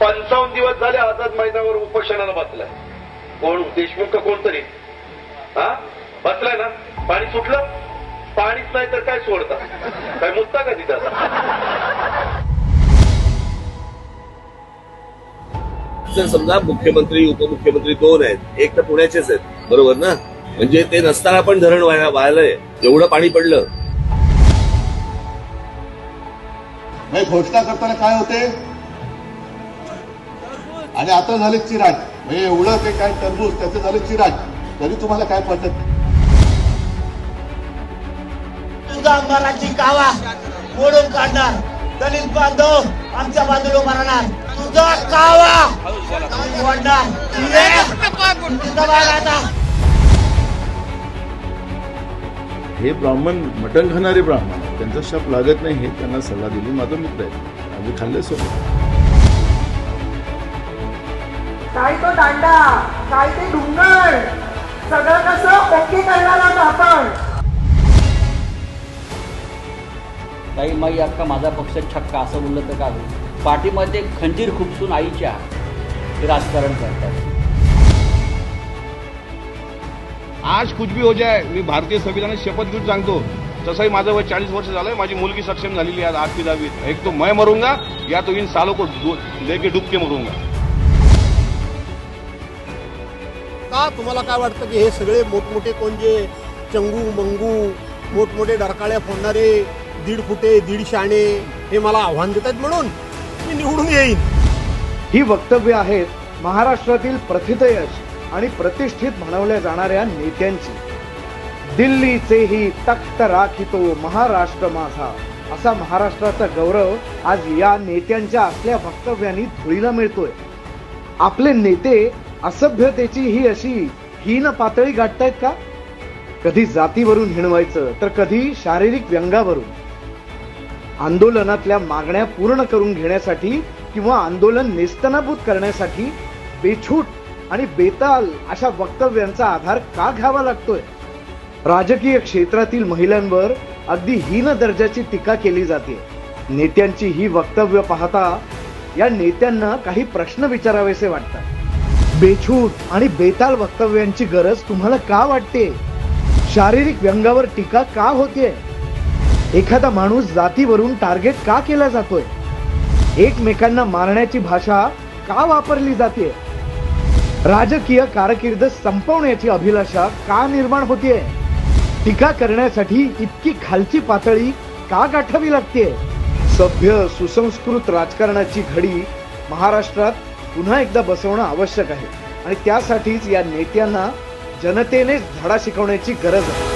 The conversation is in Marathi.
पंचावन्न दिवस झाले आझाद मैदानावर उपोषणाला बसलाय. कोण देशमुख का कोणतरी? हा? बसलाय ना? पाणी सुटलं? पाणीच नाही तर काय सोडता? काय मुद्दा का तिथं जर समजा मुख्यमंत्री उपमुख्यमंत्री दोन आहेत. एक तर पुण्याचेच आहेत. बरोबर ना? म्हणजे ते नसताना पण धरण व्हायला व्हायलंय एवढं पाणी पडलं. नाही घोषणा करताना काय होते? आणि आता झाले चिराग. म्हणजे एवढं ते काय टरबूज त्याचे झाले चिराग. तरी तुम्हाला काय पडत तुझा अंबाराची कावा मोडून काढणार. दलित बांधव आमच्या बाजूला उभा राहणार. तुझा कावा आता. हे ब्राह्मण मटण खाणारे ब्राह्मण. त्यांचा शप लागत नाही हे त्यांना सल्ला दिली माझा मित्र आहे. आम्ही खाल्ले सोबत. काय तो दांडा? काय ते डुंगर? सगळं कसं ओके करणार आहोत आपण? ताई माई अक्का माझा पक्ष छक्का असं बोललं तर काय? होईल पाठीमध्ये खंजीर खुपसून आईच्या राजकारण करतात. आज कुछ भी हो जाए मी भारतीय संविधानात शपथ घेऊन सांगतो. तसंही माझं वय चाळीस वर्ष झालंय माझी मुलगी सक्षम झालेली आहे आज आठवी दहावीत. एक तो मैं मरूंगा या तो इन सालों को लेके डुब के मरूंगा. का तुम्हाला काय वाटतं की हे सगळे मोठमोठे कोण जे चंगू मंगू मोठमोठे डरकाळ्या फोडणारे दीड फुटे दीड शाणे हे मला आव्हान देतात म्हणून मी निवडून येईन. ही वक्तव्य आहेत महाराष्ट्रातील प्रथितयश आणि प्रतिष्ठित म्हणवल्या जाणाऱ्या नेत्यांची. दिल्लीचेही तख्त राखितो महाराष्ट्र माझा असा महाराष्ट्राचा गौरव आज या नेत्यांच्या असल्या वक्तव्यांनी धुळीला मिळतोय. आपले नेते असभ्यतेची ही अशी हीन पातळी गाठतायत का? कधी जातीवरून हिणवायचं तर कधी शारीरिक व्यंगावरून. आंदोलनातल्या मागण्या पूर्ण करून घेण्यासाठी किंवा आंदोलन नेस्तनाभूत करण्यासाठी बेछूट आणि बेताल अशा वक्तव्यांचा आधार का घ्यावा लागतोय? राजकीय क्षेत्रातील महिलांवर अगदी हीन दर्जाची टीका केली जाते. नेत्यांची ही वक्तव्य पाहता या नेत्यांना काही प्रश्न विचारावेसे वाटतात. बेछूट आणि बेताल वक्तव्यांची गरज तुम्हाला का वाटते? शारीरिक व्यंगावर टीका का होते एखादा माणूस जातीवरून टार्गेट का केला जातोय? एकमेकांना मारण्याची भाषा का वापरली जाते राजकीय कारकीर्द संपवण्याची अभिलाषा का निर्माण होतीये? टीका करण्यासाठी इतकी खालची पातळी का गाठावी लागते सभ्य सुसंस्कृत राजकारणाची घडी महाराष्ट्रात पुन्हा एकदा बसवणं आवश्यक आहे. आणि त्यासाठीच या नेत्यांना जनतेनेच धडा शिकवण्याची गरज आहे.